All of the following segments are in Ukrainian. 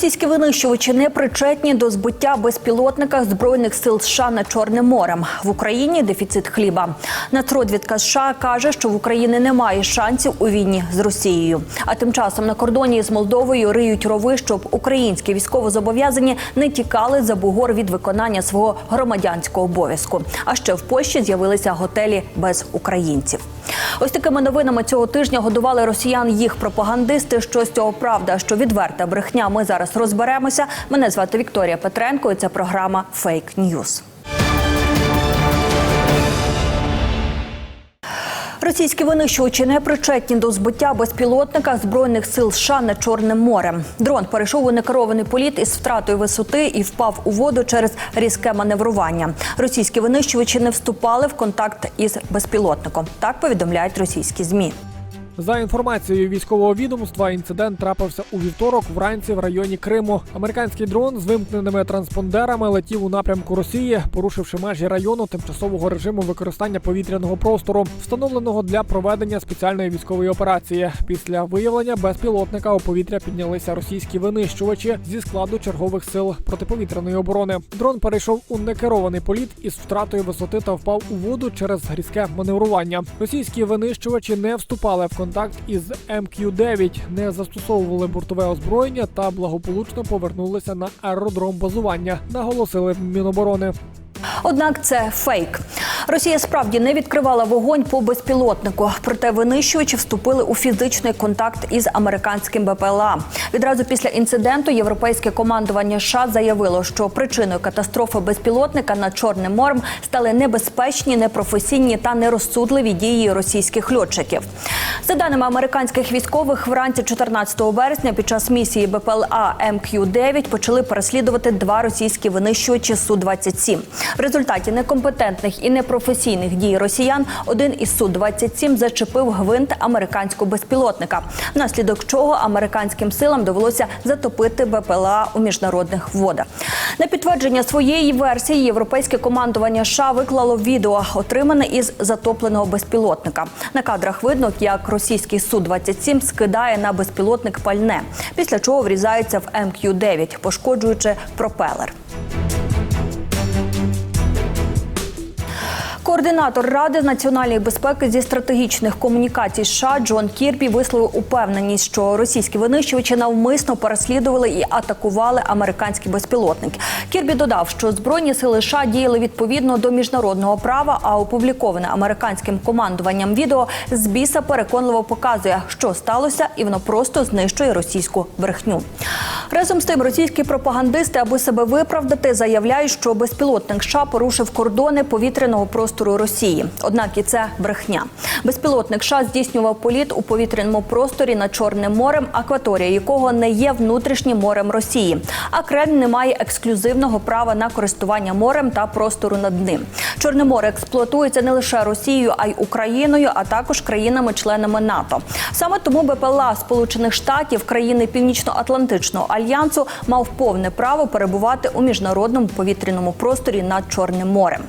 Російські винищувачі не причетні до збиття безпілотника збройних сил США над Чорним морем. В Україні дефіцит хліба. Нацрозвідка США каже, що в Україні немає шансів у війні з Росією. А тим часом на кордоні з Молдовою риють рови, щоб українські військовозобов'язані не тікали за бугор від виконання свого громадянського обов'язку. А ще в Польщі з'явилися готелі без українців. Ось такими новинами цього тижня годували росіян їх пропагандисти. Що з цього правда, що відверта брехня. Ми зараз розберемося. Мене звати Вікторія Петренко. і Це програма Фейк Ньюз. Російські винищувачі не причетні до збиття безпілотника збройних сил США над Чорним морем. Дрон перейшов у некерований політ із втратою висоти і впав у воду через різке маневрування. Російські винищувачі не вступали в контакт із безпілотником. Так повідомляють російські змі. За інформацією військового відомства, інцидент трапився у вівторок вранці в районі Криму. Американський дрон з вимкненими транспондерами летів у напрямку Росії, порушивши межі району тимчасового режиму використання повітряного простору, встановленого для проведення спеціальної військової операції. Після виявлення безпілотника у повітря піднялися російські винищувачі зі складу чергових сил протиповітряної оборони. Дрон перейшов у некерований політ із втратою висоти та впав у воду через різке маневрування. Російські винищувачі не вступали в контакт із МК-9, не застосовували бортове озброєння та благополучно повернулися на аеродром базування. Наголосили в Міноборони. Однак це фейк. Росія справді не відкривала вогонь по безпілотнику. Проте винищувачі вступили у фізичний контакт із американським БПЛА. Відразу після інциденту європейське командування США заявило, що причиною катастрофи безпілотника над Чорним морем стали небезпечні, непрофесійні та нерозсудливі дії російських льотчиків. За даними американських військових, вранці 14 березня під час місії БПЛА МК-9 почали переслідувати два російські винищувачі су 27 В результаті некомпетентних і непрофесійних дій росіян один із су 27 зачепив гвинт американського безпілотника, внаслідок чого американським силам довелося затопити БПЛА у міжнародних водах. На підтвердження своєї версії європейське командування США виклало відео, отримане із затопленого безпілотника. На кадрах видно, як російський су 27 скидає на безпілотник пальне, після чого врізається в МК-9, пошкоджуючи пропелер. Координатор Ради національної безпеки зі стратегічних комунікацій США Джон Кірбі висловив упевненість, що російські винищувачі навмисно переслідували і атакували американські безпілотники. Кірбі додав, що збройні сили США діяли відповідно до міжнародного права. А опубліковане американським командуванням відео з біса переконливо показує, що сталося, і воно просто знищує російську брехню. Разом з тим, російські пропагандисти, аби себе виправдати, заявляють, що безпілотник США порушив кордони повітряного простору Росії. Однак і це брехня. Безпілотник США здійснював політ у повітряному просторі над Чорним морем, акваторія якого не є внутрішнім морем Росії. А Кремль не має ексклюзивного права на користування морем та простору над ним. Чорне море експлуатується не лише Росією, а й Україною, а також країнами-членами НАТО. Саме тому БПЛА Сполучених Штатів, країни Північно-Атлантичного альянсу, мав повне право перебувати у міжнародному повітряному просторі над Чорним морем.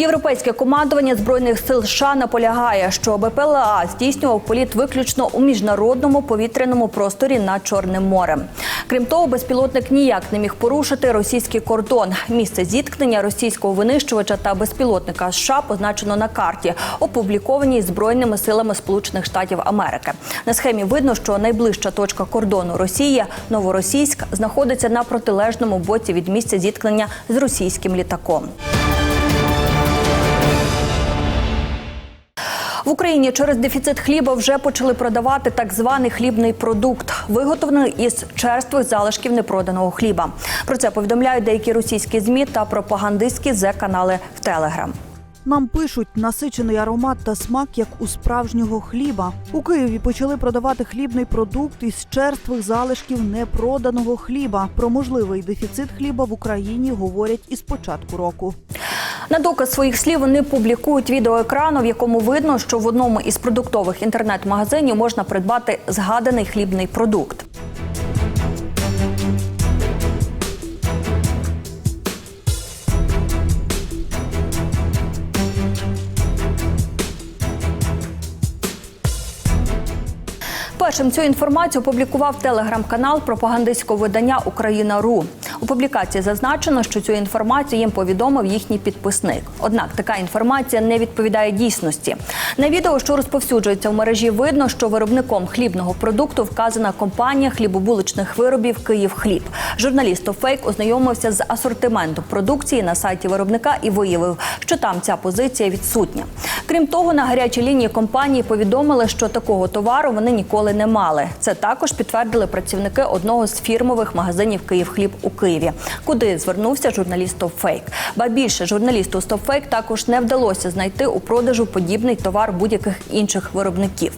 Європейське командування збройних сил США наполягає, що БПЛА здійснював політ виключно у міжнародному повітряному просторі над Чорним морем. Крім того, безпілотник ніяк не міг порушити російський кордон. Місце зіткнення російського винищувача та безпілотника США позначено на карті, опублікованій збройними силами Сполучених Штатів Америки. На схемі видно, що найближча точка кордону Росії Новоросійськ знаходиться на протилежному боці від місця зіткнення з російським літаком. В Україні через дефіцит хліба вже почали продавати так званий хлібний продукт, виготовлений із черствих залишків непроданого хліба. Про це повідомляють деякі російські змі та пропагандистські зе-канали в Телеграм. Нам пишуть насичений аромат та смак, як у справжнього хліба. У Києві почали продавати хлібний продукт із черствих залишків непроданого хліба. Про можливий дефіцит хліба в Україні говорять із початку року. На доказ своїх слів вони публікують відеоекрану, в якому видно, що в одному із продуктових інтернет-магазинів можна придбати згаданий хлібний продукт. Першим цю інформацію опублікував телеграм-канал пропагандистського видання Україна.ру. У публікації зазначено, що цю інформацію їм повідомив їхній підписник. Однак така інформація не відповідає дійсності. На відео, що розповсюджується в мережі, видно, що виробником хлібного продукту вказана компанія хлібобуличних виробів Київхліб. Журналіст Фейк ознайомився з асортиментом продукції на сайті виробника і виявив, що там ця позиція відсутня. Крім того, на гарячій лінії компанії повідомили, що такого товару вони ніколи не мали. Це також підтвердили працівники одного з фірмових магазинів Київхліб у Києві, куди звернувся журналіст Фейк. Ба більше журналісту Фейк також не вдалося знайти у продажу подібний товар будь-яких інших виробників.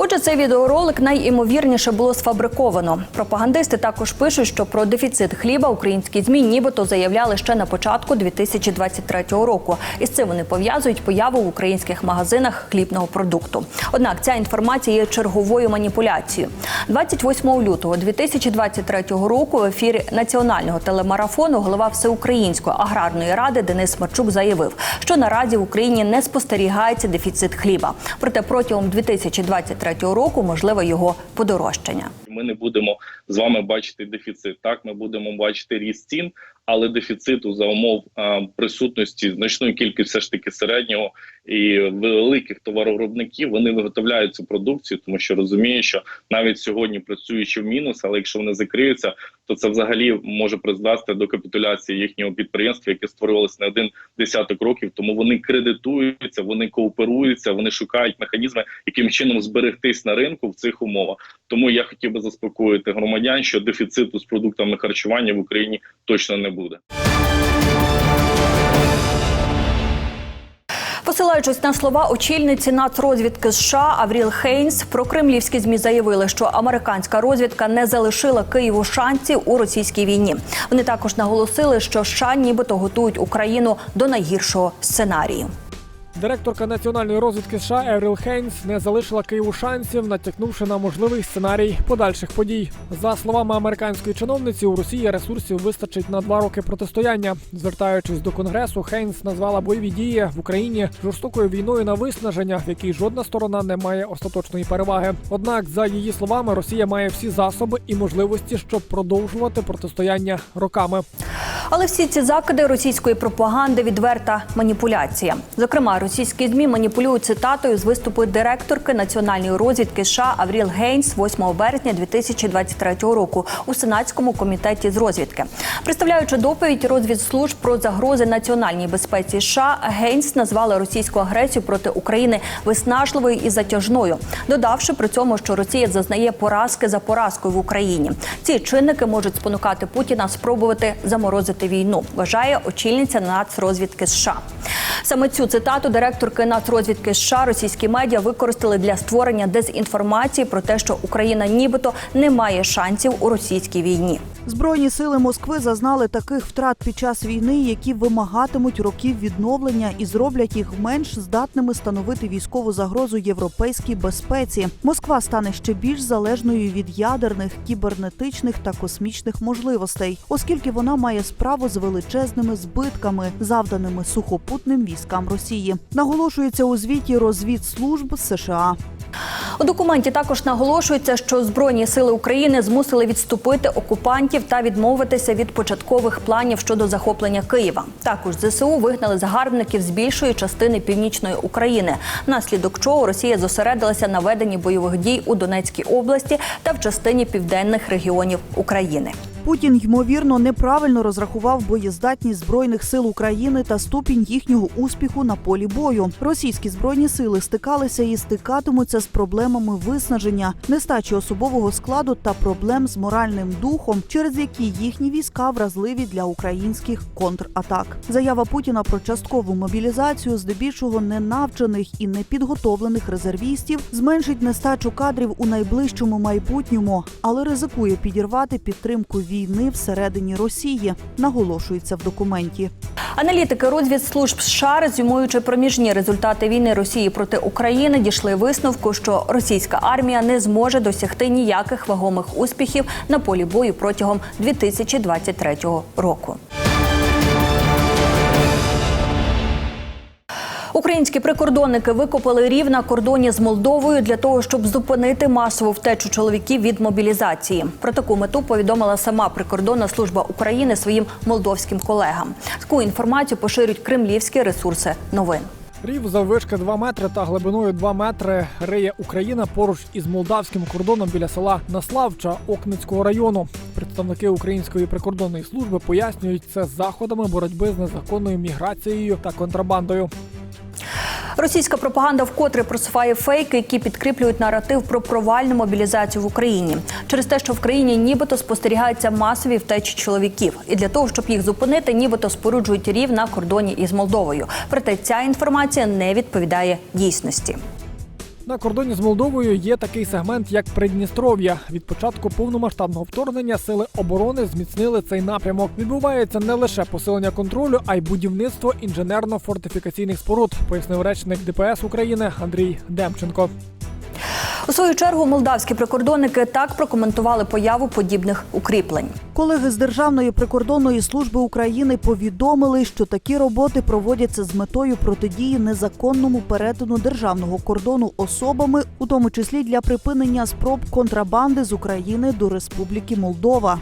Отже, цей відеоролик найімовірніше було сфабриковано. Пропагандисти також пишуть, що про дефіцит хліба українські змі нібито заявляли ще на початку 2023 року. І з цим вони пов'язують появу в українських магазинах хлібного продукту. Однак ця інформація є черговою маніпуляцією. 28 лютого 2023 року в ефірі національного телемарафону голова Всеукраїнської аграрної ради Денис Марчук заявив, що наразі в Україні не спостерігається дефіцит хліба. Проте протягом 2023 року можливе його подорожчання. ми не будемо з вами бачити дефіцит. Так, ми будемо бачити ріст цін, але дефіциту за умов присутності значної кількості все ж таки середнього і великих товаровиробників вони виготовляють цю продукцію, тому що розуміють, що навіть сьогодні працюючи в мінус, але якщо вони закриються, то це взагалі може призвести до капітуляції їхнього підприємства, яке створювалося не один десяток років. Тому вони кредитуються, вони кооперуються, вони шукають механізми, яким чином зберегтись на ринку в цих умовах. Тому я хотів би заспокоїти громадян, що дефіциту з продуктами харчування в Україні точно не буде. Посилаючись на слова очільниці нацрозвідки США Авріл Хейнс, про кремлівські змі заявили, що американська розвідка не залишила Києву шансів у російській війні. Вони також наголосили, що США нібито готують Україну до найгіршого сценарію. Директорка національної розвідки США Евріл Хейнс не залишила Києву шансів, натякнувши на можливий сценарій подальших подій. За словами американської чиновниці, у Росії ресурсів вистачить на два роки протистояння. Звертаючись до конгресу, Хейнс назвала бойові дії в Україні жорстокою війною на виснаження, в якій жодна сторона не має остаточної переваги. Однак, за її словами, Росія має всі засоби і можливості, щоб продовжувати протистояння роками. Але всі ці закиди російської пропаганди відверта маніпуляція. Зокрема, російські змі маніпулюють цитатою з виступу директорки національної розвідки США Авріл Гейнс 8 березня 2023 року у сенатському комітеті з розвідки. Представляючи доповідь розвідслужб про загрози національній безпеці США, Гейнс назвала російську агресію проти України виснажливою і затяжною, додавши при цьому, що Росія зазнає поразки за поразкою в Україні. Ці чинники можуть спонукати Путіна спробувати заморозити війну. Вважає очільниця нацрозвідки США. Саме цю цитату директорки нацрозвідки США російські медіа використали для створення дезінформації про те, що Україна нібито не має шансів у російській війні. Збройні сили Москви зазнали таких втрат під час війни, які вимагатимуть років відновлення і зроблять їх менш здатними становити військову загрозу європейській безпеці. Москва стане ще більш залежною від ядерних, кібернетичних та космічних можливостей, оскільки вона має справу з величезними збитками, завданими сухопутним військам Росії. Наголошується у звіті розвідслужб США. У документі також наголошується, що збройні сили України змусили відступити окупантів та відмовитися від початкових планів щодо захоплення Києва. Також ЗСУ вигнали загарбників з більшої частини північної України, внаслідок чого Росія зосередилася на веденні бойових дій у Донецькій області та в частині південних регіонів України. Путін ймовірно неправильно розрахував боєздатність збройних сил України та ступінь їхнього успіху на полі бою. Російські збройні сили стикалися і стикатимуться з проблемами виснаження, нестачі особового складу та проблем з моральним духом, через які їхні війська вразливі для українських контратак. Заява Путіна про часткову мобілізацію, здебільшого ненавчених і непідготовлених резервістів, зменшить нестачу кадрів у найближчому майбутньому, але ризикує підірвати підтримку війни всередині Росії, наголошується в документі. Аналітики розвідслужб США, резюмуючи проміжні результати війни Росії проти України, дійшли висновку, що російська армія не зможе досягти ніяких вагомих успіхів на полі бою протягом 2023 року. Українські прикордонники викопали рів на кордоні з Молдовою для того, щоб зупинити масову втечу чоловіків від мобілізації. Про таку мету повідомила сама прикордонна служба України своїм молдовським колегам. Таку інформацію поширюють кремлівські ресурси новин. Рів заввишки 2 метри та глибиною 2 метри риє Україна поруч із молдавським кордоном біля села Наславча Окницького району. Представники української прикордонної служби пояснюють це заходами боротьби з незаконною міграцією та контрабандою. Російська пропаганда вкотре просуває фейки, які підкріплюють наратив про провальну мобілізацію в Україні через те, що в країні нібито спостерігаються масові втечі чоловіків, і для того, щоб їх зупинити, нібито споруджують рів на кордоні із Молдовою. Проте ця інформація не відповідає дійсності. На кордоні з Молдовою є такий сегмент, як Придністров'я. Від початку повномасштабного вторгнення сили оборони зміцнили цей напрямок. Відбувається не лише посилення контролю, а й будівництво інженерно-фортифікаційних споруд, пояснив речник ДПС України Андрій Демченко. У свою чергу молдавські прикордонники так прокоментували появу подібних укріплень. Колеги з Державної прикордонної служби України повідомили, що такі роботи проводяться з метою протидії незаконному перетину державного кордону особами, у тому числі для припинення спроб контрабанди з України до Республіки Молдова.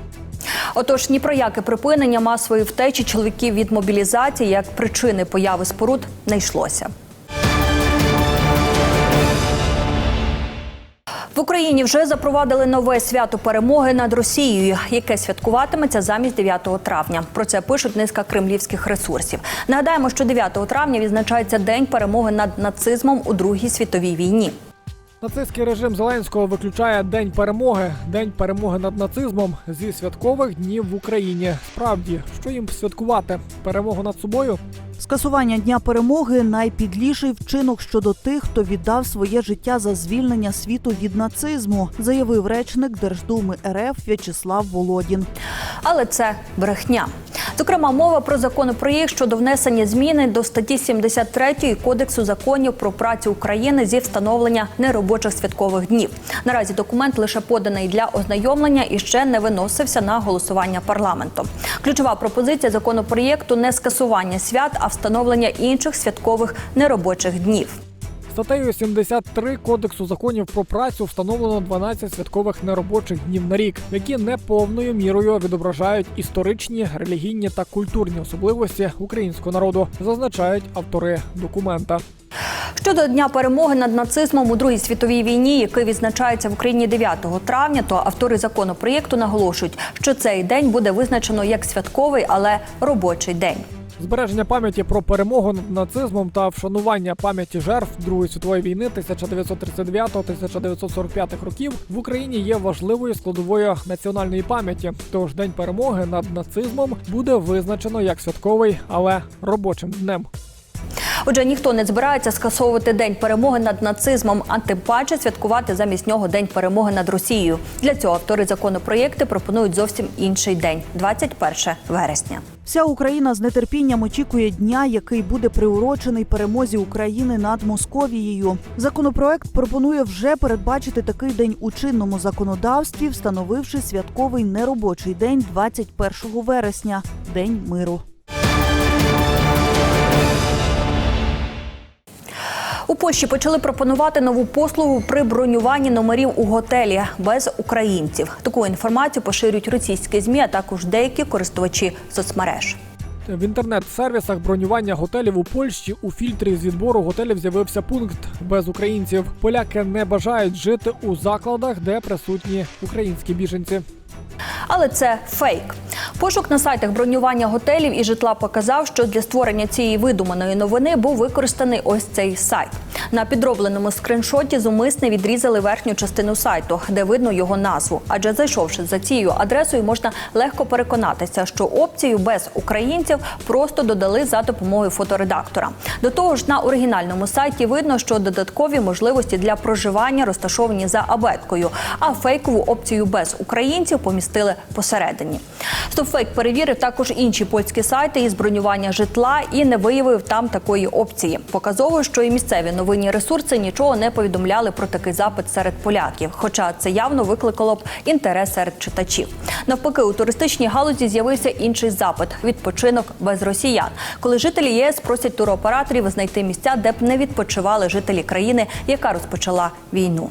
Отож, ні про яке припинення масової втечі чоловіків від мобілізації як причини появи споруд не йшлося. В Україні вже запровадили нове свято перемоги над Росією, яке святкуватиметься замість 9 травня. Про це пишуть низка кремлівських ресурсів. Нагадаємо, що 9 травня відзначається День перемоги над нацизмом у Другій світовій війні. Нацистський режим Зеленського виключає День перемоги, День перемоги над нацизмом зі святкових днів в Україні. Справді, що їм святкувати? Перемогу над собою? Скасування дня перемоги найпідліший вчинок щодо тих, хто віддав своє життя за звільнення світу від нацизму, заявив речник Держдуми РФ В'ячеслав Володін. Але це брехня. Зокрема, мова про законопроєкт щодо внесення зміни до статті 73 Кодексу законів про працю України зі встановлення неробочих святкових днів. Наразі документ лише поданий для ознайомлення і ще не виносився на голосування парламенту. Ключова пропозиція законопроєкту не скасування свят, а встановлення інших святкових неробочих днів. Статтею 73 Кодексу законів про працю встановлено 12 святкових неробочих днів на рік, які не повною мірою відображають історичні, релігійні та культурні особливості українського народу, зазначають автори документа. Щодо дня перемоги над нацизмом у Другій світовій війні, який відзначається в Україні 9 травня, то автори законопроєкту наголошують, що цей день буде визначено як святковий, але робочий день. Збереження пам'яті про перемогу над нацизмом та вшанування пам'яті жертв Другої світової війни 1939-1945 років в Україні є важливою складовою національної пам'яті. Тож день перемоги над нацизмом буде визначено як святковий, але робочим днем. Отже, ніхто не збирається скасовувати день перемоги над нацизмом, а тим паче святкувати замість нього день перемоги над Росією. Для цього автори законопроєкту пропонують зовсім інший день 21 вересня. Вся Україна з нетерпінням очікує дня, який буде приурочений перемозі України над Московією. Законопроект пропонує вже передбачити такий день у чинному законодавстві, встановивши святковий неробочий день 21 вересня день миру. У Польщі почали пропонувати нову послугу при бронюванні номерів у готелі без українців. Таку інформацію поширюють російські змі, а також деякі користувачі соцмереж. В інтернет-сервісах бронювання готелів у Польщі у фільтрі з відбору готелів з'явився пункт без українців. Поляки не бажають жити у закладах, де присутні українські біженці. Але це фейк. Пошук на сайтах бронювання готелів і житла показав, що для створення цієї видуманої новини був використаний ось цей сайт. На підробленому скриншоті зумисне відрізали верхню частину сайту, де видно його назву. Адже зайшовши за цією адресою, можна легко переконатися, що опцію без українців просто додали за допомогою фоторедактора. До того ж, на оригінальному сайті видно, що додаткові можливості для проживання розташовані за абеткою, а фейкову опцію без українців помістили посередині. Стопфейк перевірив також інші польські сайти із бронювання житла і не виявив там такої опції. Показово, що і місцеві новинні ресурси нічого не повідомляли про такий запит серед поляків, хоча це явно викликало б інтерес серед читачів. Навпаки, у туристичній галузі з'явився інший запит відпочинок без росіян, коли жителі ЄС просять туроператорів знайти місця, де б не відпочивали жителі країни, яка розпочала війну.